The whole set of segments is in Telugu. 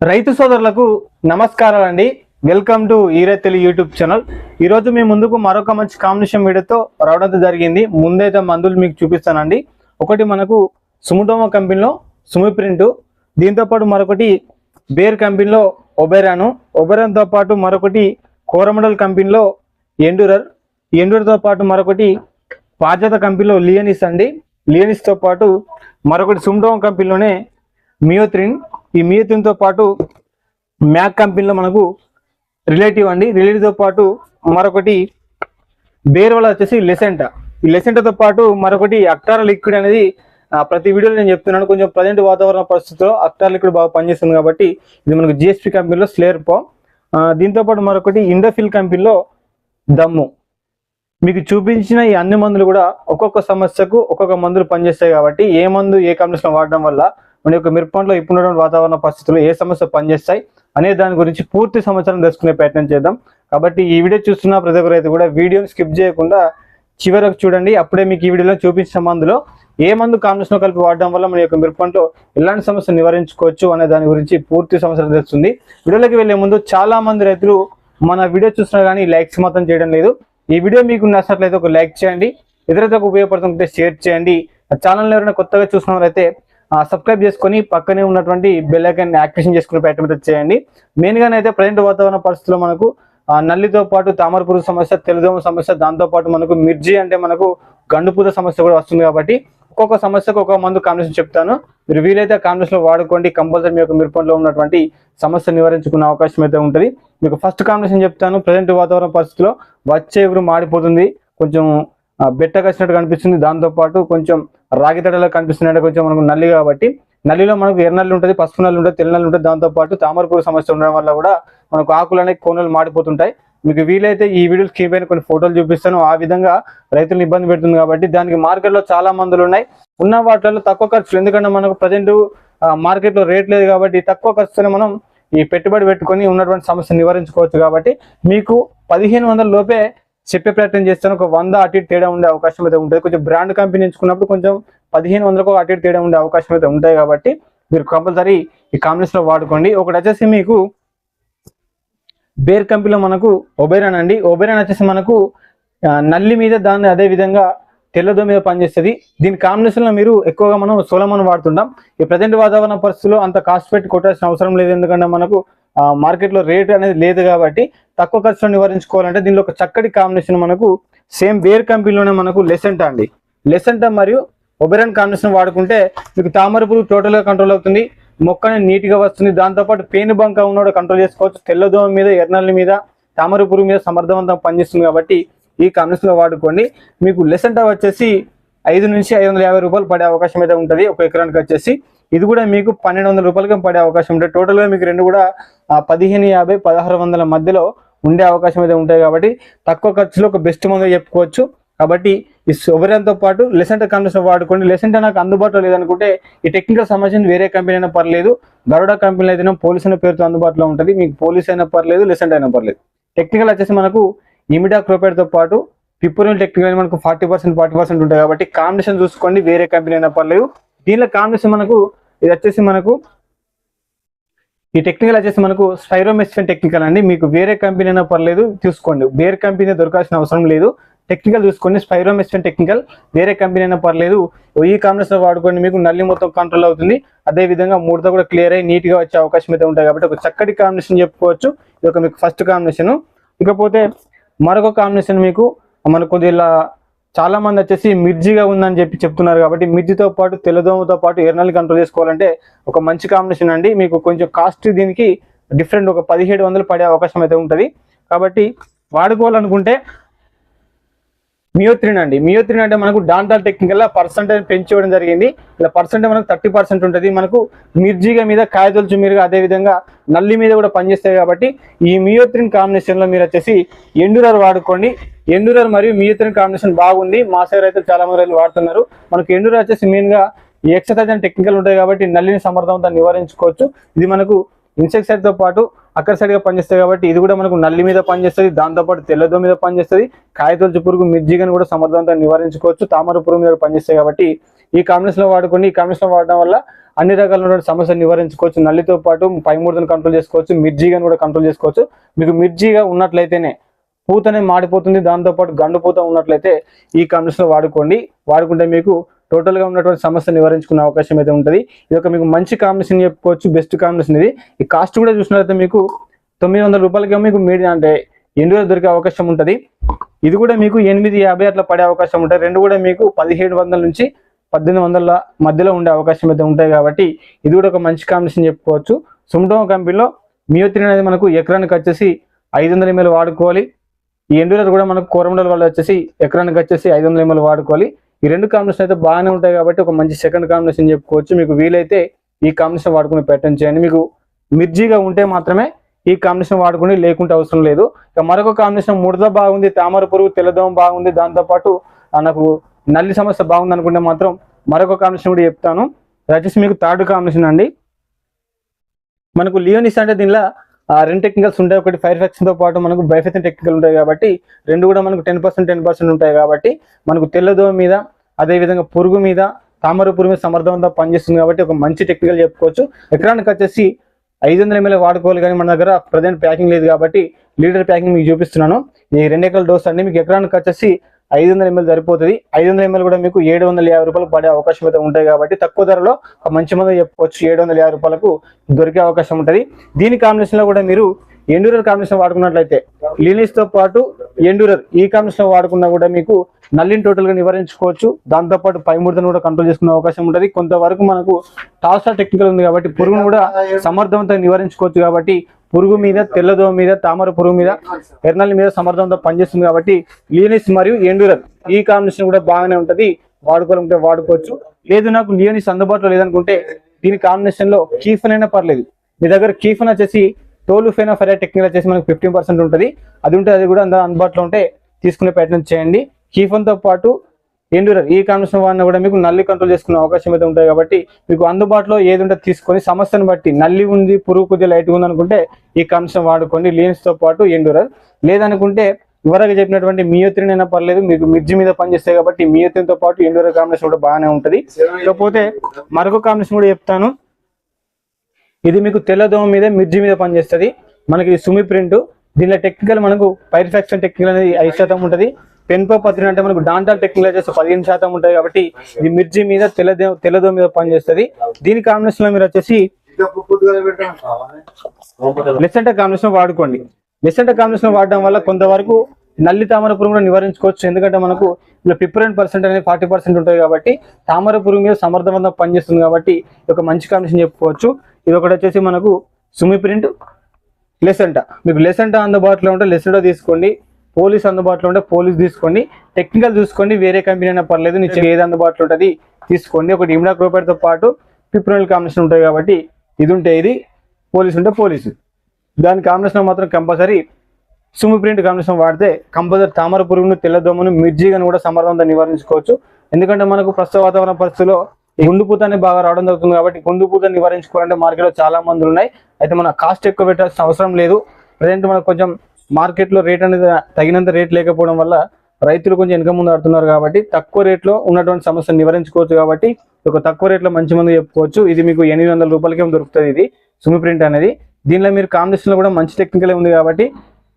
రైతు సోదరులకు నమస్కారాలండి. వెల్కమ్ టు ఈరైతెలి యూట్యూబ్ ఛానల్ ఈరోజు మీ ముందుకు మరొక మంచి కాంబినేషన్ వీడియోతో రావడం జరిగింది. ముందైతే మందులు మీకు చూపిస్తానండి. ఒకటి మనకు సుముటోమో కంపెనీలో సుమి ప్రింట్. దీంతో పాటు మరొకటి బేర్ కంపెనీలో ఒబెరాను. ఒబెరాన్తో పాటు మరొకటి కోరమండల్ కంపెనీలో ఎండూరర్. ఎండూర్తో పాటు మరొకటి పాజత కంపెనీలో లియనిస్ అండి. లియనిస్తో పాటు మరొకటి సుమ్డోమ్ కంపెనీలోనే మియోత్రిన్. ఈ మియతిన్తో పాటు మ్యాక్ కంపెనీలో మనకు రిలేటివ్ అండి. రిలేటివ్తో పాటు మరొకటి బేర్ వచ్చేసి లెసెంటా. ఈ లెసెంటాతో పాటు మరొకటి అక్టార లిక్విడ్ అనేది ప్రతి వీడియోలో నేను చెప్తున్నాను. కొంచెం ప్రజెంట్ వాతావరణ పరిస్థితుల్లో అక్టార్ లిక్విడ్ బాగా పనిచేస్తుంది కాబట్టి ఇది మనకు జిఎస్పి కంపెనీలో స్లేర్ పో దీంతో పాటు మరొకటి ఇండోఫిల్ కంపెనీలో దమ్ము. మీకు చూపించిన ఈ అన్ని మందులు కూడా ఒక్కొక్క సమస్యకు ఒక్కొక్క మందులు పనిచేస్తాయి కాబట్టి ఏ మందు ఏ కంపెనీస్లో వాడడం వల్ల మన యొక్క మిరపంలో ఇప్పుడున్నటువంటి వాతావరణ పరిస్థితులు ఏ సమస్య పనిచేస్తాయి అనే దాని గురించి పూర్తి సమాచారం తెలుసుకునే ప్రయత్నం చేద్దాం. కాబట్టి ఈ వీడియో చూస్తున్న ప్రతి ఒక్కరైతే కూడా వీడియోని స్కిప్ చేయకుండా చివరకు చూడండి. అప్పుడే మీకు ఈ వీడియోలో చూపించిన మందులో ఏ మందు కాంబినేషన్ కలిపి వాడడం వల్ల మన యొక్క మిరపంలో ఎలాంటి సమస్య నివారించుకోవచ్చు అనే దాని గురించి పూర్తి సమాచారం తెలుస్తుంది. వీడియోలోకి వెళ్ళే ముందు చాలా మంది రైతులు మన వీడియో చూస్తున్నా కానీ లైక్స్ మాత్రం చేయడం లేదు. ఈ వీడియో మీకు నచ్చినట్లయితే ఒక లైక్ చేయండి. ఇతరులకు ఉపయోగపడుతుంటే షేర్ చేయండి. ఛానల్ ఎవరైనా కొత్తగా చూసినవారైతే సబ్స్క్రైబ్ చేసుకొని పక్కనే ఉన్నటువంటి బెల్ ఐకన్ యాక్టివేషన్ చేసుకుని ప్రయత్నం అయితే చేయండి. మెయిన్ గానైతే ప్రజెంట్ వాతావరణ పరిస్థితుల్లో మనకు ఆ, నల్లితో పాటు తామర పురుగు సమస్య తెల్లదోమ సమస్య దాంతో పాటు మనకు మిర్జీ అంటే మనకు గండుపూత సమస్య కూడా వస్తుంది కాబట్టి ఒక్కొక్క సమస్యకు ఒక్కొక్క మందు కాంబినేషన్ చెప్తాను. మీరు వీలైతే కాంబినేషన్లో వాడుకోండి. కంపల్సరీ మీ యొక్క మిరపంలో ఉన్నటువంటి సమస్య నివారించుకునే అవకాశం అయితే ఉంటుంది. మీకు ఫస్ట్ కాంబినేషన్ చెప్తాను. ప్రజెంట్ వాతావరణ పరిస్థితిలో వచ్చే ఎగురు మాడిపోతుంది. కొంచెం ఆ, కసినట్టు కనిపిస్తుంది. దాంతో పాటు కొంచెం రాగి తడలో కనిపిస్తున్నాయి కొంచెం మనకు నల్లి కాబట్టి నల్లిలో మనకు ఎర్రనల్లి ఉంటుంది పసుపు నల్లి ఉంటుంది తెల్ల నల్లి ఉంటుంది. దాంతో పాటు తామరపూర సమస్య ఉండడం వల్ల కూడా మనకు ఆకులు అనేవి కోనలు మాడిపోతుంటాయి. మీకు వీలైతే ఈ వీడియో స్క్రీన్ పైన కొన్ని ఫోటోలు చూపిస్తాను. ఆ విధంగా రైతులను ఇబ్బంది పెడుతుంది కాబట్టి దానికి మార్కెట్లో చాలా మందులు ఉన్నాయి. ఉన్న వాటిలో తక్కువ ఖర్చులు ఎందుకంటే మనకు ప్రజెంట్ మార్కెట్లో రేట్ లేదు కాబట్టి తక్కువ ఖర్చుతోనే మనం ఈ పెట్టుబడి పెట్టుకొని ఉన్నటువంటి సమస్యను నివారించుకోవచ్చు కాబట్టి మీకు పదిహేను వందల లోపే చెప్పే ప్రయత్నం చేస్తాను. ఒక వంద అటు ఇటు తేడా ఉండే అవకాశం అయితే ఉంటుంది. కొంచెం బ్రాండ్ కంపెనీ ఎంచుకున్నప్పుడు కొంచెం పదిహేను వందలకు అటు ఇటు తేడా ఉండే అవకాశం అయితే ఉంటాయి కాబట్టి మీరు కంపల్సరీ ఈ కాంబినేషన్లో వాడుకోండి. ఒకటి వచ్చేసి మీకు బేర్ కంపెనీలో మనకు ఒబెరాన్ అండి. ఒబెరాన్ వచ్చేసి మనకు నల్లి మీద దాన్ని అదే విధంగా తెల్లదో మీద పనిచేస్తుంది. దీని కాంబినేషన్లో మీరు ఎక్కువగా మనం సోలమన్ వాడుతుంటాం. ఈ ప్రజెంట్ వాతావరణ పరిస్థితుల్లో అంత కాస్ట్ పెట్టి కొట్టాల్సిన అవసరం లేదు. ఎందుకంటే మనకు మార్కెట్లో రేట్ అనేది లేదు కాబట్టి తక్కువ ఖర్చులో నివారించుకోవాలంటే దీనిలో ఒక చక్కటి కాంబినేషన్ మనకు సేమ్ వేర్ కంపెనీలోనే మనకు లెసెంటా అండి. లెసెంటా మరియు ఒబెరాన్ కాంబినేషన్ వాడుకుంటే మీకు తామర పురుగు టోటల్గా కంట్రోల్ అవుతుంది. మొక్కనే నీట్గా వస్తుంది. దాంతోపాటు పేను బంక ఉన్నోడు కంట్రోల్ చేసుకోవచ్చు. తెల్లదోమ మీద ఎర్నల్ని మీద తామర పురుగు మీద సమర్థవంతంగా పనిచేస్తుంది కాబట్టి ఈ కాంబినేషన్లో వాడుకోండి. మీకు లెసెంటా వచ్చేసి ఐదు నుంచి ఐదు వందల యాభై రూపాయలు పడే అవకాశం అయితే ఉంటుంది. ఒక ఎకరానికి వచ్చేసి ఇది కూడా మీకు పన్నెండు వందల రూపాయలకి పడే అవకాశం ఉంటుంది టోటల్గా మీకు రెండు కూడా పదిహేను యాభై పదహారు వందల మధ్యలో ఉండే అవకాశం అయితే ఉంటాయి కాబట్టి తక్కువ ఖర్చులో ఒక బెస్ట్ మందు చెప్పుకోవచ్చు. కాబట్టి ఈ సోబరియాన్తో పాటు లెసెంట్ కండిషన్ వాడుకోండి. లెసెంట్ నాకు అందుబాటులో లేదనుకుంటే ఈ టెక్నికల్ సంబంధించిన వేరే కంపెనీ అయినా పర్లేదు గరుడ కంపెనీ అయితే పోలీస్ అనే పేరుతో అందుబాటులో ఉంటుంది. మీకు పోలీస్ అయినా పర్లేదు లెసెంట్ అయినా పర్లేదు. టెక్నికల్ వచ్చేసి మనకు ఇమిడా తో పాటు పిప్పురిన్ టెక్నికల్ మనకు ఫార్టీ పర్సెంట్ ఫార్టీ పర్సెంట్ ఉంటాయి కాబట్టి కాంబినేషన్ చూసుకోండి. వేరే కంపెనీ అయినా పర్లేదు దీనిలో కాంబినేషన్ మనకు ఇది వచ్చేసి మనకు ఈ టెక్నికల్ వచ్చేసి మనకు స్టైరోమెస్ఫిన్ టెక్నికల్ అండి. మీకు వేరే కంపెనీ అయినా పర్లేదు చూసుకోండి. వేరే కంపెనీ దొరకాల్సిన అవసరం లేదు. టెక్నికల్ చూసుకోండి. స్పైరోమెస్ఫిన్ టెక్నికల్ వేరే కంపెనీ అయినా పర్లేదు. ఈ కాంబినేషన్ వాడుకోండి. మీకు నల్లి మొత్తం కంట్రోల్ అవుతుంది. అదే విధంగా మూడతో కూడా క్లియర్ అయ్యి నీట్గా వచ్చే అవకాశం అయితే ఉంటాయి కాబట్టి ఒక చక్కటి కాంబినేషన్ చెప్పుకోవచ్చు. ఇది ఒక మీకు ఫస్ట్ కాంబినేషన్ ఇకపోతే మరొక కాంబినేషన్ మీకు మనకు కొద్దిగా చాలా మంది వచ్చేసి మిర్జిగా ఉందని చెప్పి చెప్తున్నారు కాబట్టి మిర్జితో పాటు తెల్లదోమతో పాటు ఎర్నల్ కంట్రోల్ చేసుకోవాలంటే ఒక మంచి కాంబినేషన్ అండి. మీకు కొంచెం కాస్ట్ దీనికి డిఫరెంట్ ఒక పదిహేడు వందలు పడే అవకాశం అయితే ఉంటుంది. కాబట్టి వాడుకోవాలనుకుంటే మియోత్రిన్ అండి. మియోత్రిన్ అంటే మనకు డాంటాల్ టెక్నికల్ పర్సెంటేజ్ పెంచడం జరిగింది. ఇలా పర్సంటేజ్ మనకు థర్టీ పర్సెంట్ ఉంటుంది. మనకు మిర్జిగా మీద కాయతొలుచు మీరుగా అదే విధంగా నల్లి మీద కూడా పనిచేస్తాయి కాబట్టి ఈ మియోత్రిన్ కాంబినేషన్లో మీరు వచ్చేసి ఎండురర్ వాడుకోండి. ఎండురర్ మరియు మియోత్రిన్ కాంబినేషన్ బాగుంది. మా సైడ్ అయితే చాలా మంది రైతులు వాడుతున్నారు. మనకు ఎండురర్ వచ్చేసి మెయిన్గా ఎక్సర్సైజ్ అండ్ టెక్నికల్ ఉంటాయి కాబట్టి నల్లిని సమర్థవంతంగా నివారించుకోవచ్చు. ఇది మనకు ఇన్సెక్సైడ్తో పాటు అక్కడ సైడ్గా పనిచేస్తాయి కాబట్టి ఇది కూడా మనకు నల్లి మీద పనిచేస్తుంది దాంతోపాటు తెల్లదో మీద పనిచేస్తుంది. కాయతొలుచు పురుగు మిర్జిగను కూడా సమర్థవంతంగా నివారించుకోవచ్చు. తామర పురుగు మీద పనిచేస్తాయి కాబట్టి ఈ కాంబినేషన్లో వాడుకోండి ఈ కాంబినేషన్లో వాడడం వల్ల అన్ని రకాలైన సమస్యలు నివారించుకోవచ్చు. నల్లితో పాటు పై కంట్రోల్ చేసుకోవచ్చు మిర్జీగాను కూడా కంట్రోల్ చేసుకోవచ్చు. మీకు మిర్జీగా ఉన్నట్లయితేనే పూతనే మాడిపోతుంది. దాంతోపాటు గండు పూత ఉన్నట్లయితే ఈ కాంబినేషన్ వాడుకోండి. వాడుకుంటే మీకు టోటల్గా ఉన్నటువంటి సమస్య నివారించుకునే అవకాశం అయితే ఉంటుంది ఇది ఒక మీకు మంచి కాంబినేషన్ చెప్పుకోవచ్చు బెస్ట్ కాంబినేషన్ ఇది ఈ కాస్ట్ కూడా చూసినట్లయితే మీకు తొమ్మిది వందల రూపాయలకి మీకు మీడియం అంటే ఎండుగా దొరికే అవకాశం ఉంటుంది. ఇది కూడా మీకు ఎనిమిది యాభై అట్లా పడే అవకాశం ఉంటుంది. రెండు కూడా మీకు పదిహేడు వందల నుంచి పద్దెనిమిది వందల మధ్యలో ఉండే అవకాశం అయితే ఉంటాయి కాబట్టి ఇది కూడా ఒక మంచి కాంబినేషన్ చెప్పుకోవచ్చు. సుమటో కంపెనీలో మియోత్రిన్ అనేది మనకు ఎకరానికి వచ్చేసి ఐదు వందల ఎంఎల్ వాడుకోవాలి. ఈ ఎండూలర్ కూడా మనకు కోరమండల వాళ్ళు వచ్చేసి ఎకరానికి వచ్చేసి ఐదు వందల ఎంఎల్ వాడుకోవాలి. ఈ రెండు కాంబినేషన్ అయితే బాగానే ఉంటాయి కాబట్టి ఒక మంచి సెకండ్ కాంబినేషన్ చెప్పుకోవచ్చు. మీకు వీలైతే ఈ కాంబినేషన్ వాడుకుని పెట్టండి చేయండి. మీకు మిర్జీగా ఉంటే మాత్రమే ఈ కాంబినేషన్ వాడుకుని లేకుంటే అవసరం లేదు. ఇక మరొక కాంబినేషన్ ముడద బాగుంది తామర పురుగు తెల్లదోమ బాగుంది దాంతోపాటు నాకు నల్లి సమస్య బాగుంది అనుకుంటే మాత్రం మరొక కాంబినేషన్ కూడా చెప్తాను. రచేసి మీకు థర్డ్ కాంబినేషన్ అండి. మనకు లియోనిస్ అంటే దీనిలో రెండు టెక్నికల్స్ ఉంటాయి. ఒకటి ఫైర్తో పాటు మనకు బైఫెథిన్ టెక్నికల్ ఉంటాయి కాబట్టి రెండు కూడా మనకు టెన్ పర్సెంట్ టెన్ పర్సెంట్ ఉంటాయి కాబట్టి మనకు తెల్లదోమ మీద అదేవిధంగా పురుగు మీద తామర పురుగు మీద సమర్థవంతంగా పనిచేస్తుంది కాబట్టి ఒక మంచి టెక్నికల్ చెప్పుకోవచ్చు. ఎకరానికి వచ్చేసి ఐదు వందల ఎంఎల్ఏ వాడుకోవాలి కానీ మన దగ్గర ప్రజెంట్ ప్యాకింగ్ లేదు కాబట్టి లీటర్ ప్యాకింగ్ మీకు చూపిస్తున్నాను. ఈ రెండు ఎకరాల డోస్ అండి. మీకు ఎకరానికి వచ్చేసి ఐదు వందల ఎంఎల్ సరిపోతుంది. ఐదు వందల ఎంఎల్ కూడా మీకు ఏడు వందల యాభై రూపాయలు పడే అవకాశం అయితే ఉంటాయి కాబట్టి తక్కువ ధరలో ఒక మంచి మంది చెప్పుకోవచ్చు ఏడు వందల యాభై రూపాయలకు దొరికే అవకాశం ఉంటుంది. దీని కాంబినేషన్లో కూడా మీరు ఎండూరర్ కాంబినేషన్ వాడుకున్నట్లయితే లీనిస్తో పాటు ఎండూరర్ ఈ కాంబినేషన్ వాడుకున్నా కూడా మీకు నల్లిని టోటల్గా నివారించుకోవచ్చు. దాంతోపాటు పై ముడతను కూడా కంట్రోల్ చేసుకునే అవకాశం ఉంటుంది. కొంతవరకు మనకు టాస్టా టెక్నికల్ ఉంది కాబట్టి పురుగును కూడా సమర్థవంతంగా నివారించుకోవచ్చు కాబట్టి పురుగు మీద తెల్లదోమ మీద తామర పురుగు మీద ఎర్నల్ మీద సమర్థంతో పనిచేస్తుంది కాబట్టి లియోనిస్ మరియు ఎండురల్ ఈ కాంబినేషన్ కూడా బాగానే ఉంటుంది. వాడుకోవాలంటే వాడుకోవచ్చు. లేదు నాకు లియోనిస్ అందుబాటులో లేదనుకుంటే దీని కాంబినేషన్లో కీఫన్ అయినా పర్లేదు. మీ దగ్గర కీఫన్ వచ్చేసి టోలుఫెనా ఫెరా టెక్నికల్ వచ్చేసి మనకు ఫిఫ్టీన్ పర్సెంట్ ఉంటుంది. అది ఉంటే అది కూడా అందుబాటులో ఉంటే తీసుకునే ప్రయత్నం చేయండి. కీఫన్తో పాటు ఎండూరర్ ఈ కాంబినేషన్ వాడినా కూడా మీకు నల్లి కంట్రోల్ చేసుకునే అవకాశం అయితే ఉంటాయి కాబట్టి మీకు అందుబాటులో ఏది ఉంటే తీసుకొని సమస్యను బట్టి నల్లి ఉంది పురుగు కొద్దిగా లైట్ ఉంది అనుకుంటే ఈ కాంబినేషన్ వాడుకోండి. లీన్స్తో పాటు ఎండూరర్ లేదనుకుంటే ఇవరకు చెప్పినటువంటి మియోత్రిన్ అయినా పర్లేదు మీకు మిర్జి మీద పనిచేస్తాయి కాబట్టి మియోత్రిన్ పాటు ఎండూరర్ కాంబినేషన్ కూడా బాగానే ఉంటుంది. లేకపోతే మరొక కాంబినేషన్ కూడా చెప్తాను. ఇది మీకు తెల్లదోమ మీద మిర్జి మీద పనిచేస్తుంది మనకి ఇది సుమి ప్రింట్. దీనిలో టెక్నికల్ మనకు పైర్ఫాక్షన్ టెక్నికల్ అనేది ఐదు శాతం ఉంటుంది. పెన్పో పత్రి అంటే మనకు డాంటాల్ టెక్నాలజీస్ పదిహేను శాతం ఉంటుంది కాబట్టి ఇది మిర్చి మీద తెల్లదో తెల్లదో మీద పనిచేస్తుంది. దీని కాంబినేషన్లో మీరు వచ్చేసి లెసెంట కాంబినేషన్ వాడుకోండి. లెసెంట కాంబినేషన్ వాడడం వల్ల కొంతవరకు నల్లి తామర పురుగు కూడా నివారించుకోవచ్చు. ఎందుకంటే మనకు ఇలా ఫిఫ్టీ పర్సెంట్ అనేది ఫార్టీ పర్సెంట్ ఉంటుంది కాబట్టి తామర పురుగు మీద సమర్థవంతంగా పనిచేస్తుంది కాబట్టి ఒక మంచి కాంబినేషన్ చెప్పుకోవచ్చు. ఇది ఒకటి వచ్చేసి మనకు సుమి ప్రింట్ లెసెంటా. మీకు లెసెంటా అందుబాటులో ఉంటే లెసెంటా తీసుకోండి. పోలీస్ అందుబాటులో ఉంటే పోలీస్ తీసుకోండి టెక్నికల్ చూసుకోండి వేరే కంపెనీ అయినా పర్లేదు నీకు ఏది అందుబాటులో ఉంటుంది తీసుకోండి. ఒకటి ఇమ్డా తో పాటు పిప్రోనల్ కాంబినేషన్ ఉంటాయి కాబట్టి ఇది ఉంటే ఇది పోలీస్ ఉంటే పోలీసు. దాని కాంబినేషన్ మాత్రం కంపల్సరీ సుమ్ ప్రింట్ కాంబినేషన్ వాడితే కంపల్సరీ తామర పురుగును తెల్లదోమను మిర్జీగాను కూడా సమర్థవంతంగా నివారించుకోవచ్చు. ఎందుకంటే మనకు ప్రస్తుత వాతావరణ పరిస్థితుల్లో ఈ గుండుపూత అనేది బాగా రావడం జరుగుతుంది కాబట్టి గుండుపూత నివారించుకోవాలంటే మార్కెట్లో చాలా మందులు ఉన్నాయి. అయితే మన కాస్ట్ ఎక్కువ పెట్టాల్సిన అవసరం లేదు. ప్రజెంట్ మనకు కొంచెం మార్కెట్లో రేట్ అనేది తగినంత రేట్ లేకపోవడం వల్ల రైతులు కొంచెం వెనక ముందు ఆడుతున్నారు కాబట్టి తక్కువ రేట్లో ఉన్నటువంటి సమస్యను నివారించుకోవచ్చు కాబట్టి ఒక తక్కువ రేట్లో మంచి మందు చెప్పుకోవచ్చు. ఇది మీకు ఎనిమిది వందల రూపాయలకే దొరుకుతుంది ఇది సుమి ప్రింట్ అనేది. దీనిలో మీరు కాంబినేషన్లో కూడా మంచి టెక్నికల్ ఉంది కాబట్టి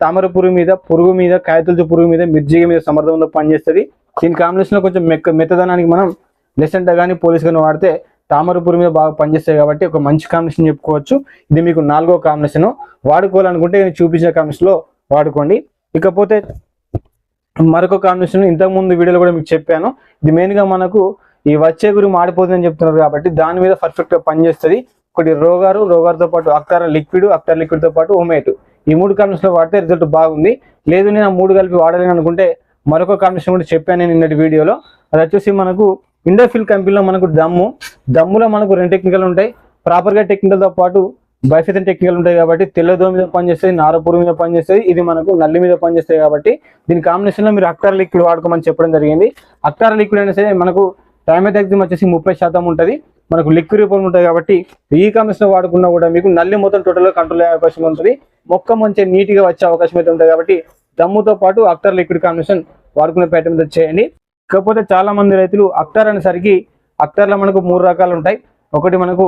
తామర పురుగు మీద పురుగు మీద కాయతులతో పురుగు మీద మిర్జిగ మీద సమర్థవంతంగా పనిచేస్తుంది. దీని కాంబినేషన్లో కొంచెం మెక్క మెత్తదనానికి మనం లెసెంటా కానీ పోలీస్ కానీ వాడితే తామర పురుగు మీద బాగా పనిచేస్తాయి కాబట్టి ఒక మంచి కాంబినేషన్ చెప్పుకోవచ్చు. ఇది మీకు నాలుగో కాంబినేషన్ వాడుకోవాలనుకుంటే నేను చూపించిన కాంబినేషన్లో వాడుకోండి. ఇకపోతే మరొక కాంబినేషన్ ఇంతకు ముందు వీడియోలో కూడా మీకు చెప్పాను. ఇది మెయిన్గా మనకు ఈ వచ్చే గురి మాడిపోతుందని చెప్తున్నారు కాబట్టి దాని మీద పర్ఫెక్ట్గా పనిచేస్తుంది. ఒకటి రోగారు రోగారుతో పాటు అక్టార లిక్విడ్ అక్టార్ లిక్విడ్తో పాటు ఒమేటు ఈ మూడు కాంబినేషన్లో వాడితే రిజల్ట్ బాగుంది. లేదు నేను ఆ మూడు కలిపి వాడలేను అనుకుంటే మరొక కాంబినేషన్ కూడా చెప్పాను నేను నిన్నటి వీడియోలో. అది వచ్చేసి మనకు ఇండోఫిల్ కంపెనీలో మనకు దమ్ము. దమ్ములో మనకు రెండు టెక్నికల్ ఉంటాయి. ప్రాపర్గా టెక్నికల్తో పాటు బైఫిథన్ టెక్నికల్ ఉంటాయి కాబట్టి తెల్లదో మీద పనిచేస్తుంది నారపూర్ మీద పనిచేస్తుంది ఇది మనకు నల్లి మీద పనిచేస్తాయి కాబట్టి దీని కాంబినేషన్లో మీరు అక్టార్ లిక్విడ్ వాడుకోమని చెప్పడం జరిగింది. అక్టార్ లిక్విడ్ అయినా సరే మనకు టైమెథాక్సిమ్ వచ్చేసి ముప్పై శాతం ఉంటుంది మనకు లిక్విడ్ రూపం ఉంటుంది కాబట్టి ఈ కాంబినేషన్ వాడుకున్నా కూడా మీకు నల్లి మొత్తం టోటల్గా కంట్రోల్ అయ్యే అవకాశం ఉంటుంది. మొక్క మంచిగా నీట్గా వచ్చే అవకాశం అయితే ఉంటుంది కాబట్టి దమ్ముతో పాటు అక్టర్ లిక్విడ్ కాంబినేషన్ వాడుకునే ప్యాటర్న్ మీద చేయండి. కాకపోతే చాలా మంది రైతులు అక్టర్ అనేసరికి అక్టర్లో మనకు మూడు రకాలు ఉంటాయి. ఒకటి మనకు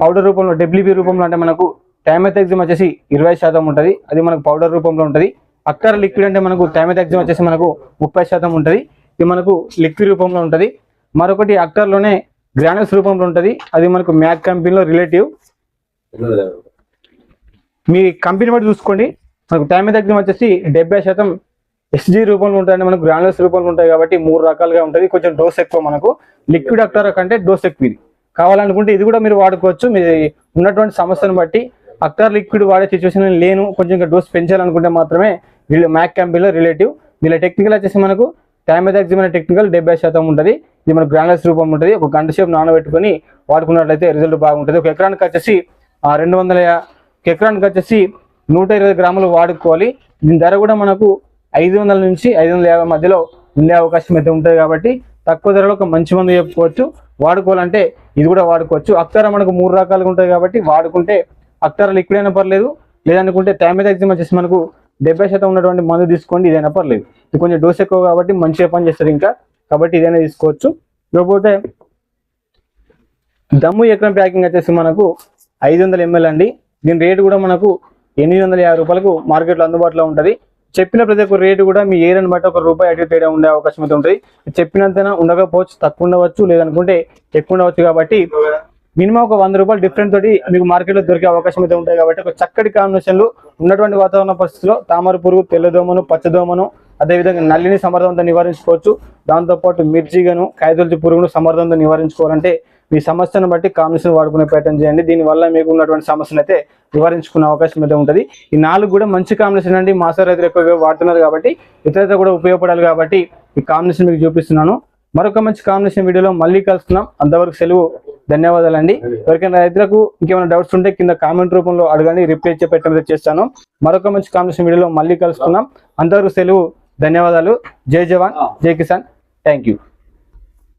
పౌడర్ రూపంలో డబ్ల్యూబీ రూపంలో అంటే మనకు టైమెథాక్సిమ్ వచ్చేసి ఇరవై శాతం ఉంటుంది. అది మనకు పౌడర్ రూపంలో ఉంటుంది. అక్కర్ లిక్విడ్ అంటే మనకు టైమెథాక్సిమ్ వచ్చేసి మనకు ముప్పై శాతం ఉంటుంది. ఇది మనకు లిక్విడ్ రూపంలో ఉంటుంది. మరొకటి అక్కర్లోనే గ్రానల్స్ రూపంలో ఉంటుంది. అది మనకు మ్యాక్ కంపెనీలో రిలేటివ్. మీ కంపెనీ బట్టి చూసుకోండి. మనకు టైమెథాక్సిమ్ వచ్చేసి డెబ్బై శాతం ఎస్జీ రూపంలో ఉంటాయండి మనకు గ్రానులస్ రూపంలో ఉంటాయి కాబట్టి మూడు రకాలుగా ఉంటుంది. కొంచెం డోస్ ఎక్కువ మనకు. లిక్విడ్ అక్టర్ కంటే డోస్ ఎక్కువ ఇది. కావాలనుకుంటే ఇది కూడా మీరు వాడుకోవచ్చు. మీ ఉన్నటువంటి సమస్యను బట్టి అక్కర్ లిక్విడ్ వాడే సిచ్యువేషన్ లేను కొంచెం ఇంకా డోస్ పెంచాలనుకుంటే మాత్రమే వీళ్ళు మ్యాక్ క్యాంపీలో రిలేటివ్. వీళ్ళ టెక్నికల్ వచ్చేసి మనకు టైమెథాక్సిమ్ టెక్నికల్ డెబ్బై శాతం ఉంటుంది. ఇది మనకు గ్రానులస్ రూపం ఉంటుంది. ఒక గంట సేపు నానబెట్టుకొని వాడుకున్నట్లయితే రిజల్ట్ బాగుంటుంది. ఒక ఎకరానికి వచ్చేసి రెండు వందల ఒక ఎకరానికి వచ్చేసి నూట ఇరవై గ్రాములు వాడుకోవాలి. దీని ధర కూడా మనకు ఐదు వందల నుంచి ఐదు వందల యాభై మధ్యలో ఉండే అవకాశం అయితే ఉంటుంది కాబట్టి తక్కువ ధరలో ఒక మంచి మందు చెప్పుకోవచ్చు. వాడుకోవాలంటే ఇది కూడా వాడుకోవచ్చు. అక్తర మనకు మూడు రకాలుగా ఉంటాయి కాబట్టి వాడుకుంటే అక్తర లిక్విడ్ అయినా పర్లేదు లేదనుకుంటే థైమెథాక్సిమ్ వచ్చేసి మనకు డెబ్బై శాతం ఉన్నటువంటి మందు తీసుకోండి ఇదైనా పర్లేదు. ఇది కొంచెం డోస్ ఎక్కువ కాబట్టి మంచిగా పని చేస్తారు ఇంకా. కాబట్టి ఇదైనా తీసుకోవచ్చు. ఇకపోతే దమ్ము ఎకరం ప్యాకింగ్ వచ్చేసి మనకు ఐదు వందల ఎంఎల్ అండి. దీని రేటు కూడా మనకు ఎనిమిది వందల యాభై రూపాయలకు మార్కెట్లో అందుబాటులో ఉంటుంది. చెప్పిన ప్రతి ఒక్క రేటు కూడా మీ ఏరియాని బట్టి ఒక రూపాయి అటు తేడా ఉండే అవకాశం అయితే ఉంటుంది. చెప్పినంతనా ఉండకపోవచ్చు తక్కువ ఉండవచ్చు లేదనుకుంటే ఎక్కువ ఉండవచ్చు కాబట్టి మినిమం ఒక వంద రూపాయలు డిఫరెంట్ తోటి మీకు మార్కెట్లో దొరికే అవకాశం అయితే ఉంటాయి కాబట్టి ఒక చక్కటి కాంబినేషన్లు ఉన్నటువంటి వాతావరణ పరిస్థితుల్లో తామర పురుగు తెల్లదోమను పచ్చదోమను అదేవిధంగా నల్లిని సమర్థవంతంగా నివారించుకోవచ్చు. దాంతోపాటు మిర్చిగను కాయదొలిచి పురుగును సమర్థవంతంగా నివారించుకోవాలంటే మీ సమస్యను బట్టి కాంబినేషన్ వాడుకునే ప్యాటర్న్ చేయండి. దీనివల్ల మీకు ఉన్నటువంటి సమస్యను అయితే నివారించుకునే అవకాశం అయితే ఉంటుంది. ఈ నాలుగు కూడా మంచి కాంబినేషన్ అండి. మాసా రైతులు ఎక్కువగా వాడుతున్నారు కాబట్టి ఇతరులతో కూడా ఉపయోగపడాలి కాబట్టి ఈ కాంబినేషన్ మీకు చూపిస్తున్నాను. మరొక మంచి కాంబినేషన్ వీడియోలో మళ్ళీ కలుస్తున్నాం. అంతవరకు సెలవు ధన్యవాదాలండి. ఎవరికైనా రైతులకు ఇంకేమైనా డౌట్స్ ఉంటే కింద కామెంట్ రూపంలో అడగండి. రిప్లై ఇచ్చే పెట్టడం చేస్తాను. మరొక మంచి కాంబినేషన్ వీడియోలో మళ్ళీ కలుసుకుందాం. అంతవరకు సెలవు ధన్యవాదాలు. జై జవాన్ జై కిసాన్. Thank you.